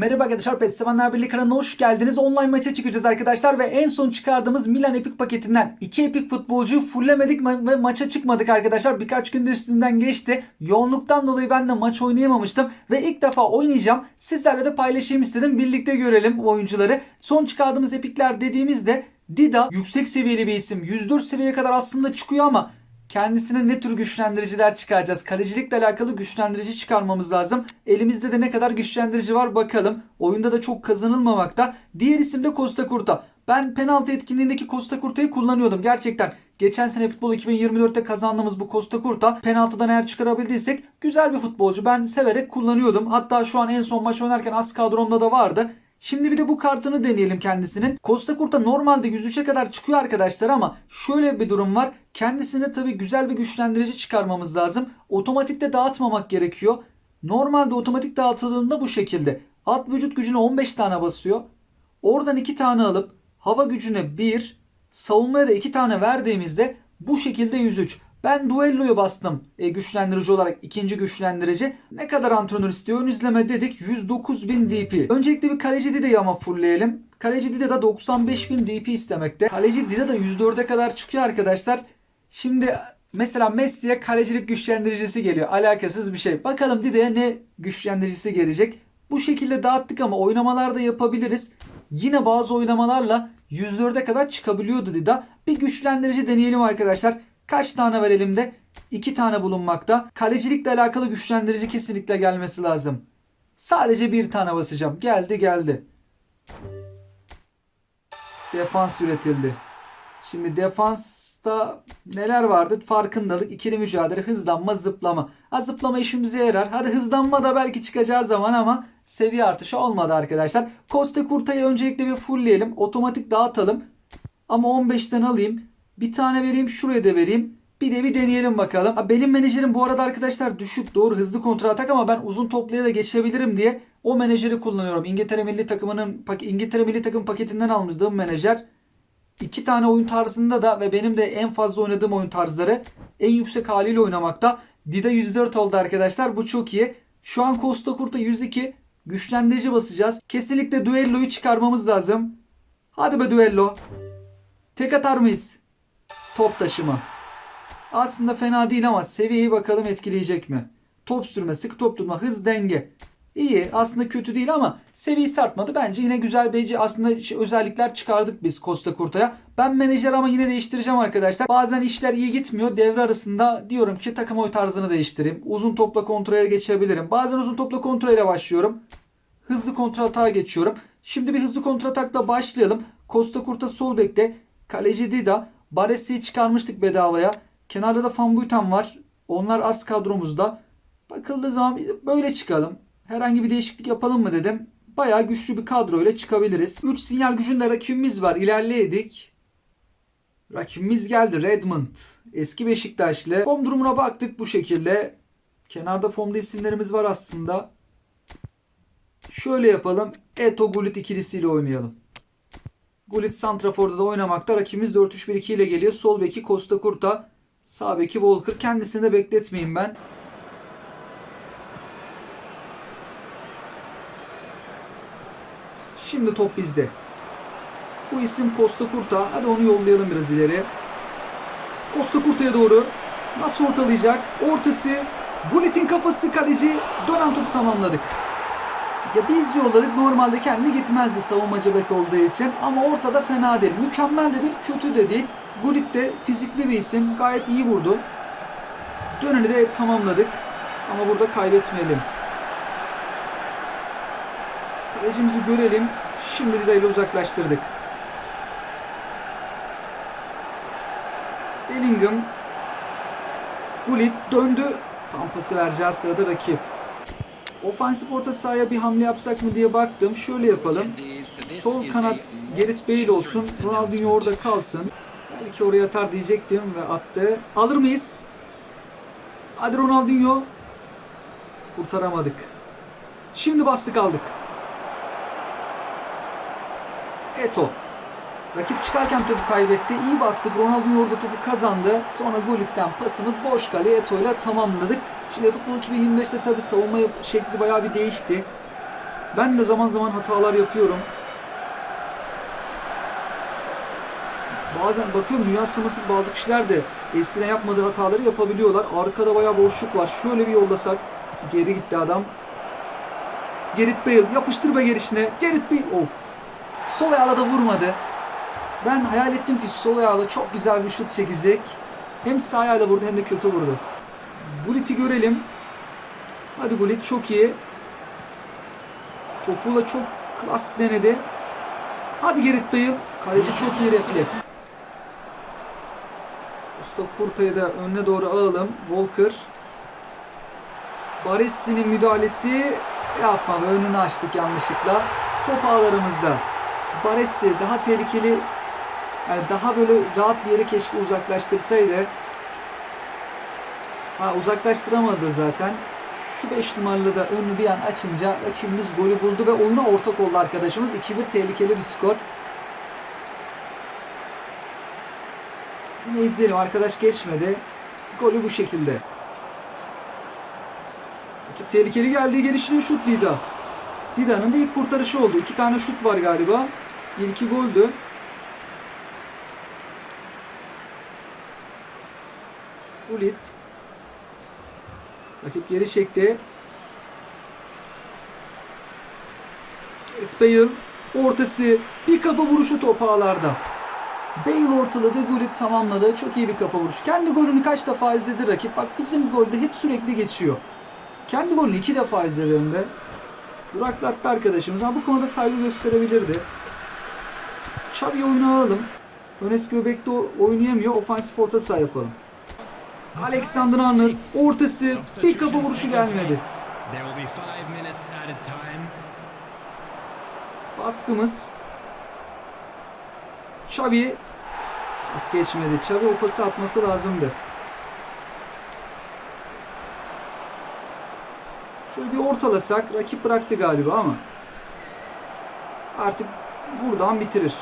Merhaba arkadaşlar PES Sevenler Birliği kanalına hoş geldiniz. Online maça çıkacağız arkadaşlar ve en son çıkardığımız Milan Epic paketinden iki Epic futbolcuyu fulllemedik ma- ve maça çıkmadık arkadaşlar. Birkaç günde üstünden geçti. Yoğunluktan dolayı ben de maç oynayamamıştım ve ilk defa oynayacağım. Sizlerle de paylaşayım istedim. Birlikte görelim oyuncuları. Son çıkardığımız epikler dediğimizde Dida yüksek seviyeli bir isim. 104 seviyeye kadar aslında çıkıyor ama Kendisine ne tür güçlendiriciler çıkaracağız? Kalecilikle alakalı güçlendirici çıkarmamız lazım. Elimizde de ne kadar güçlendirici var bakalım. Oyunda da çok kazanılmamakta. Diğer isim de Costa Curta. Ben penaltı etkinliğindeki Costa Curta'yı kullanıyordum. Gerçekten geçen sene futbol 2024'te kazandığımız bu Costa Curta penaltıdan eğer çıkarabildiysek güzel bir futbolcu. Ben severek kullanıyordum. Hatta şu an en son maç oynarken az kadromda da vardı. Şimdi bir de bu kartını deneyelim kendisinin. Costa Curta normalde 103'e kadar çıkıyor arkadaşlar ama şöyle bir durum var. Kendisine tabii güzel bir güçlendirici çıkarmamız lazım. Otomatikte dağıtmamak gerekiyor. Normalde otomatik dağıtıldığında bu şekilde. At vücut gücüne 15 tane basıyor. Oradan 2 tane alıp hava gücüne 1, savunmaya da 2 tane verdiğimizde bu şekilde 103. Ben duelloyu bastım e, güçlendirici olarak ikinci güçlendirici. Ne kadar antrenör istiyor? Ön izleme dedik 109.000 DP. Öncelikle bir kaleci Dide'yi ama fullleyelim. Kaleci Dide de 95.000 DP istemekte. Kaleci Dide de 104'e kadar çıkıyor arkadaşlar. Şimdi mesela Messi'ye kalecilik güçlendiricisi geliyor. Alakasız bir şey. Bakalım Dide'ye ne güçlendiricisi gelecek. Bu şekilde dağıttık ama oynamalar da yapabiliriz. Yine bazı oynamalarla 104'e kadar çıkabiliyordu Dida. Bir güçlendirici deneyelim arkadaşlar. Kaç tane var elimde? 2 tane bulunmakta. Kalecilikle alakalı güçlendirici kesinlikle gelmesi lazım. Sadece bir tane basacağım. Geldi geldi. Defans üretildi. Şimdi defansta neler vardı? Farkındalık, ikili mücadele, hızlanma, zıplama. Ha zıplama işimize yarar. Hadi hızlanma da belki çıkacağı zaman ama seviye artışı olmadı arkadaşlar. Costa Curta'yı öncelikle bir fullleyelim. Otomatik dağıtalım. Ama 15'ten alayım. Bir tane vereyim. Şuraya da vereyim. Bir de bir deneyelim bakalım. Benim menajerim bu arada arkadaşlar düşük doğru hızlı kontra atak ama ben uzun topluya da geçebilirim diye o menajeri kullanıyorum. İngiltere milli takımının İngiltere milli takım paketinden almıştım menajer. İki tane oyun tarzında da ve benim de en fazla oynadığım oyun tarzları en yüksek haliyle oynamakta. Dida 104 oldu arkadaşlar. Bu çok iyi. Şu an Costa Curta 102. Güçlendirici basacağız. Kesinlikle duelloyu çıkarmamız lazım. Hadi be duello. Tek atar mıyız? Top taşıma. Aslında fena değil ama seviyeyi bakalım etkileyecek mi? Top sürme, sık top tutma, hız denge. İyi aslında kötü değil ama seviyesi artmadı. Bence yine güzel bir aslında özellikler çıkardık biz Costa Curta'ya. Ben menajer ama yine değiştireceğim arkadaşlar. Bazen işler iyi gitmiyor. Devre arasında diyorum ki takım oy tarzını değiştireyim. Uzun topla kontrole geçebilirim. Bazen uzun topla kontrole başlıyorum. Hızlı kontratağa geçiyorum. Şimdi bir hızlı kontratakla başlayalım. Costa Curta sol bekte. Kaleci Dida. Baresi'yi çıkarmıştık bedavaya. Kenarda da Van Buiten var. Onlar az kadromuzda. Bakıldığı zaman böyle çıkalım. Herhangi bir değişiklik yapalım mı dedim. Bayağı güçlü bir kadroyla çıkabiliriz. 3 sinyal gücünde rakibimiz var. İlerleyedik. Rakibimiz geldi. Redmond. Eski Beşiktaşlı. Form durumuna baktık bu şekilde. Kenarda formda isimlerimiz var aslında. Şöyle yapalım. Eto Gullit ikilisiyle oynayalım. Gullit Santrafor'da da oynamakta. Rakibimiz 4-3-1-2 ile geliyor. Sol beki Costa Curta. Sağ beki Walker. Kendisini de bekletmeyeyim ben. Şimdi top bizde. Bu isim Costa Curta. Hadi onu yollayalım biraz ileri. Costa Curta'ya doğru. Nasıl ortalayacak? Ortası. Gullit'in kafası kaleci. Dönen topu tamamladık. Ya biz yolladık. Normalde kendi gitmezdi savunmacı bek olduğu için. Ama ortada fena değil. Mükemmel de değil, kötü de değil. Gullit de fizikli bir isim. Gayet iyi vurdu. Döneni de tamamladık. Ama burada kaybetmeyelim. Kalecimizi görelim. Şimdi de ile uzaklaştırdık. Bellingham Gullit döndü. Tam pası vereceğiz sırada rakip. Ofansif orta sahaya bir hamle yapsak mı diye baktım. Şöyle yapalım. Sol kanat Gerrit Bale olsun. Ronaldinho orada kalsın. Belki oraya atar diyecektim ve attı. Alır mıyız? Hadi Ronaldinho. Kurtaramadık. Şimdi bastık aldık. Eto. Rakip çıkarken topu kaybetti. İyi bastık. Ronaldo orada topu kazandı. Sonra Gullit'ten pasımız boş kaleye Eto tamamladık. Şimdi futbol 2025'te tabi savunma şekli bayağı bir değişti. Ben de zaman zaman hatalar yapıyorum. Bazen bakıyorum dünya sıralaması bazı kişiler de eskiden yapmadığı hataları yapabiliyorlar. Arkada bayağı boşluk var. Şöyle bir yollasak. Geri gitti adam. Gerrit Bale yapıştır be gelişine. Gerrit Bale. Of. Sol ayağıyla da vurmadı. Ben hayal ettim ki sol ayağıyla çok güzel bir şut çekecek. Hem sağ ayağıyla vurdu hem de kötü vurdu. Gullit'i görelim. Hadi Gullit çok iyi. Topuyla çok klas denedi. Hadi Gerrit Bale. Kaleci çok iyi refleks. Usta Kurta'yı da önüne doğru alalım. Walker. Baresi'nin müdahalesi yapma önünü açtık yanlışlıkla. Top ağlarımızda. Baresi daha tehlikeli yani daha böyle rahat bir yere keşke uzaklaştırsaydı. Ha uzaklaştıramadı zaten. Şu 5 numaralı da önünü bir an açınca rakibimiz golü buldu ve oyuna ortak oldu arkadaşımız. 2-1 tehlikeli bir skor. Yine izleyelim. Arkadaş geçmedi. Golü bu şekilde. Rakip tehlikeli geldi. Gelişine şut Dida. Dida'nın da ilk kurtarışı oldu. İki tane şut var galiba. İlki goldü. Ulit. Rakip geri çekti. Gareth Bale ortası bir kafa vuruşu top ağlarda. Bale ortaladı, Gullit tamamladı. Çok iyi bir kafa vuruş. Kendi golünü kaç defa izledi rakip. Bak bizim golde hep sürekli geçiyor. Kendi golünü iki defa izledi önde. Duraklattı arkadaşımız ama bu konuda saygı gösterebilirdi. Xavi oyunu alalım. Önes Göbek'te oynayamıyor. Ofansif orta saha yapalım. Alexander Arnold ortası bir kafa vuruşu gelmedi. Baskımız. Xavi pas geçmedi. Xavi o pası atması lazımdı. Şöyle bir ortalasak rakip bıraktı galiba ama artık buradan bitirir.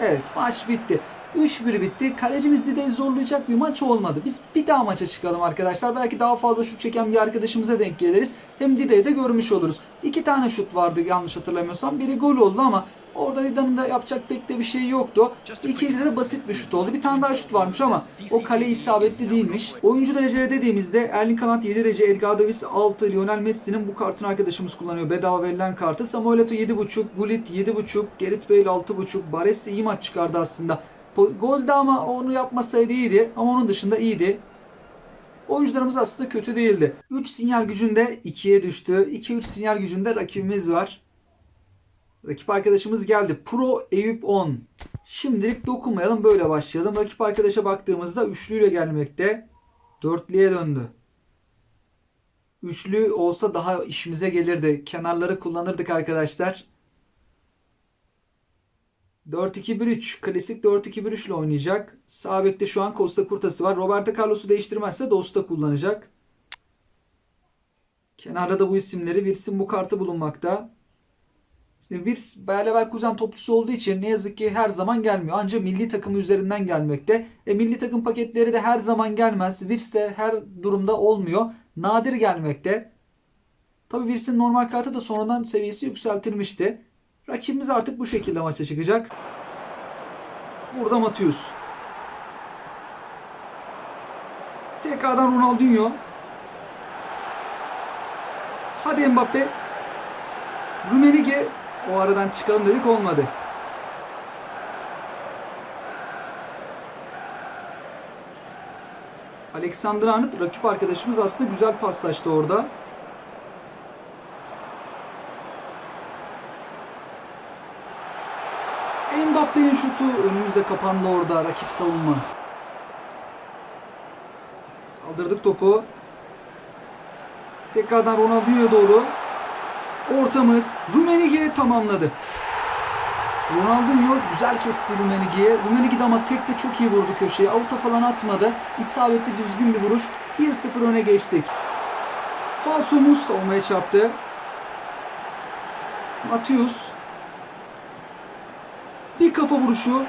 Evet maç bitti. 3-1 bitti. Kalecimiz Dide'yi zorlayacak bir maç olmadı. Biz bir daha maça çıkalım arkadaşlar. Belki daha fazla şut çeken bir arkadaşımıza denk geliriz. Hem Dide'yi de görmüş oluruz. İki tane şut vardı yanlış hatırlamıyorsam. Biri gol oldu ama orada Dide'nin de yapacak pek de bir şey yoktu. İkincide de basit bir şut oldu. Bir tane daha şut varmış ama o kale isabetli değilmiş. Oyuncu dereceleri dediğimizde Erling Haaland 7 derece, Edgar Davis 6, Lionel Messi'nin bu kartını arkadaşımız kullanıyor. Bedava verilen kartı. Samuel Eto'o 7.5, Gullit 7.5, Gerrit Bale 6.5. Baresi iyi maç çıkardı aslında. Golde ama onu yapmasaydı iyiydi. Ama onun dışında iyiydi. Oyuncularımız aslında kötü değildi. 3 sinyal gücünde 2'ye düştü. 2-3 sinyal gücünde rakibimiz var. Rakip arkadaşımız geldi. Pro Eyüp 10. Şimdilik dokunmayalım böyle başlayalım. Rakip arkadaşa baktığımızda üçlüyle gelmekte. Dörtlüye döndü. Üçlü olsa daha işimize gelirdi. Kenarları kullanırdık arkadaşlar. 4-2-1-3. Klasik 4-2-1-3 ile oynayacak. Sağ bekte şu an Costa Curta'sı var. Roberto Carlos'u değiştirmezse Dosta kullanacak. Kenarda da bu isimleri Virts'in bu kartı bulunmakta. Şimdi Wirtz Bayer Leverkusen topçusu olduğu için ne yazık ki her zaman gelmiyor. Ancak milli takımı üzerinden gelmekte. E, milli takım paketleri de her zaman gelmez. Wirtz de her durumda olmuyor. Nadir gelmekte. Tabi Wirtz'in normal kartı da sonradan seviyesi yükseltilmişti. Rakibimiz artık bu şekilde maça çıkacak. Burada Matius. Tekrardan Ronaldinho. Hadi Mbappe. Rumenige o aradan çıkalım dedik olmadı. Alexander Arnold rakip arkadaşımız aslında güzel paslaştı orada. Mbappe'nin şutu önümüzde kapandı orada rakip savunma. Kaldırdık topu. Tekrardan Ronaldinho'ya doğru. Ortamız Rumenige tamamladı. Ronaldinho güzel kesti Rumenige'ye. Rumenige de ama tek de çok iyi vurdu köşeye. Avuta falan atmadı. İsabetli düzgün bir vuruş. 1-0 öne geçtik. Falsomuz savunmaya çarptı. Matius. Vuruşu.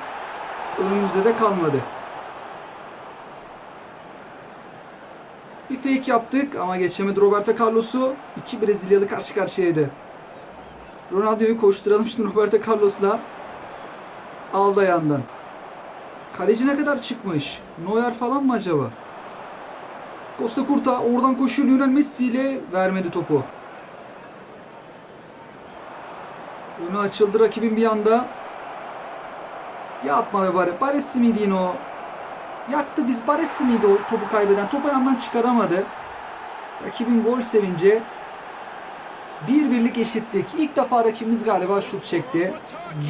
Önümüzde de kalmadı. Bir fake yaptık ama geçemedi Roberto Carlos'u. İki Brezilyalı karşı karşıyaydı. Ronaldo'yu koşturalım şimdi Roberto Carlos'la. Aldı yandan. Kaleci ne kadar çıkmış? Neuer falan mı acaba? Costa Curta oradan koşuyor Lionel Messi ile vermedi topu. Önü açıldı rakibin bir anda. Yapma be miydi yine o? Yaktı biz. Baresi miydi o topu kaybeden? Topu yandan çıkaramadı. Rakibin gol sevinci. Bir birlik eşitlik. İlk defa rakibimiz galiba şut çekti.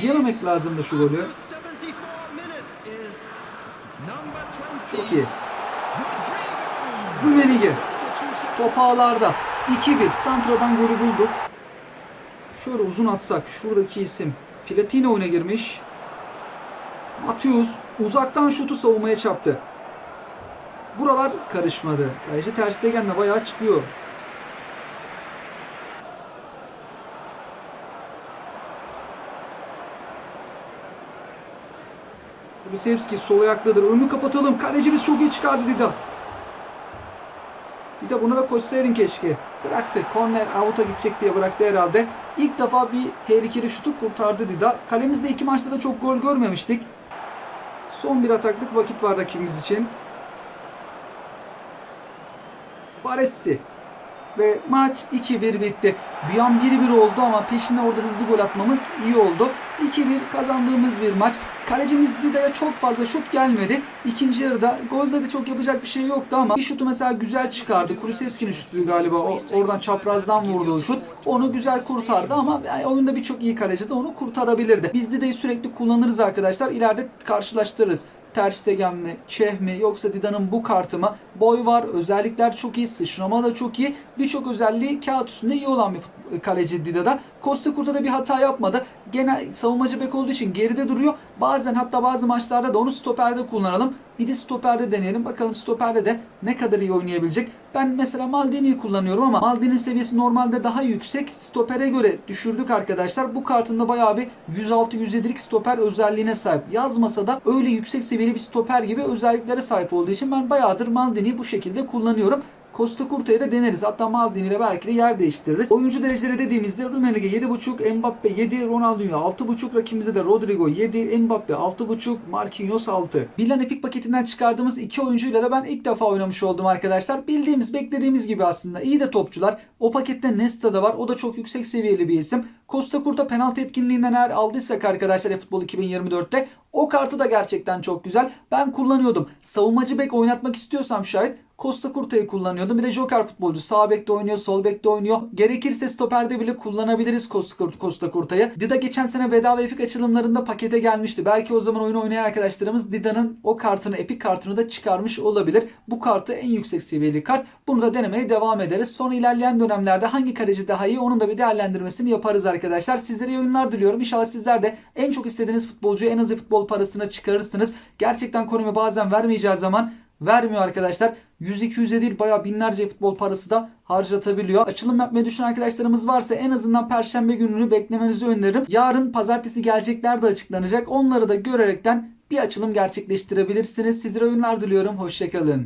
Yememek lazımdı şu golü. 74 minutes is number 20. Çok iyi. Substitution. Top ağlarda. 2-1. Santra'dan golü bulduk. Şöyle uzun atsak. Şuradaki isim. Platini oyuna girmiş. Matius uzaktan şutu savunmaya çarptı. Buralar karışmadı. Kaleci Ter Stegen'le bayağı çıkıyor. Kulusevski sol ayaktadır. Önünü kapatalım. Kalecimiz çok iyi çıkardı Dida. De bunu da koşsaydın keşke. Bıraktı. Korner out'a gidecek diye bıraktı herhalde. İlk defa bir tehlikeli şutu kurtardı Dida. Kalemizde iki maçta da çok gol görmemiştik. Son bir ataklık vakit var rakibimiz için. Baresi. Ve maç 2-1 bitti. Bir an 1-1 oldu ama peşine orada hızlı gol atmamız iyi oldu. 2-1 kazandığımız bir maç. Kalecimiz Dida'ya çok fazla şut gelmedi. İkinci yarıda golde de çok yapacak bir şey yoktu ama bir şutu mesela güzel çıkardı. Kulusevski'nin şutu galiba. O, oradan çaprazdan vurduğu şut. Onu güzel kurtardı ama yani oyunda birçok iyi kaleci de onu kurtarabilirdi. Biz Dida'yı sürekli kullanırız arkadaşlar. İleride karşılaştırırız. Ter Stegen mi, Çeh mi yoksa Dida'nın bu kartı mı? Boy var, özellikler çok iyi, sıçrama da çok iyi. Birçok özelliği kağıt üstünde iyi olan bir fut- kaleci Dida'da. Costa Curta bir hata yapmadı. Genel savunmacı bek olduğu için geride duruyor. Bazen hatta bazı maçlarda da onu stoperde kullanalım. Bir de stoperde deneyelim. Bakalım stoperde de ne kadar iyi oynayabilecek. Ben mesela Maldini'yi kullanıyorum ama Maldini'nin seviyesi normalde daha yüksek. Stopere göre düşürdük arkadaşlar. Bu kartında bayağı bir 106-107'lik stoper özelliğine sahip. Yazmasa da öyle yüksek seviyeli bir stoper gibi özelliklere sahip olduğu için ben bayağıdır Maldini'yi bu şekilde kullanıyorum. Costa Curta'yı da deneriz. Hatta Maldini ile belki de yer değiştiririz. Oyuncu dereceleri dediğimizde Rumenige 7.5, Mbappe 7, Ronaldinho 6.5, rakibimizde de Rodrigo 7, Mbappe 6.5, Marquinhos 6. Milan Epic paketinden çıkardığımız iki oyuncuyla da ben ilk defa oynamış oldum arkadaşlar. Bildiğimiz, beklediğimiz gibi aslında. iyi de topçular. O pakette Nesta da var. O da çok yüksek seviyeli bir isim. Costa Curta penaltı etkinliğinden eğer aldıysak arkadaşlar futbol 2024'te o kartı da gerçekten çok güzel. Ben kullanıyordum. Savunmacı bek oynatmak istiyorsam şayet Costa Curta'yı kullanıyordum. Bir de Joker futbolcu. Sağ bekte oynuyor, sol bekte oynuyor. Gerekirse stoperde bile kullanabiliriz Costa, Curta'yı. Dida geçen sene bedava epik açılımlarında pakete gelmişti. Belki o zaman oyunu oynayan arkadaşlarımız Dida'nın o kartını, epik kartını da çıkarmış olabilir. Bu kartı en yüksek seviyeli kart. Bunu da denemeye devam ederiz. Sonra ilerleyen dönemlerde hangi kaleci daha iyi onun da bir değerlendirmesini yaparız arkadaşlar. Sizlere oyunlar diliyorum. İnşallah sizler de en çok istediğiniz futbolcuyu en az iyi futbol parasına çıkarırsınız. Gerçekten Konami bazen vermeyeceği zaman vermiyor arkadaşlar. 100-200'e değil bayağı binlerce futbol parası da harcatabiliyor. Açılım yapmayı düşünen arkadaşlarımız varsa en azından perşembe gününü beklemenizi öneririm. Yarın pazartesi gelecekler de açıklanacak. Onları da görerekten bir açılım gerçekleştirebilirsiniz. Sizlere oyunlar diliyorum. Hoşçakalın.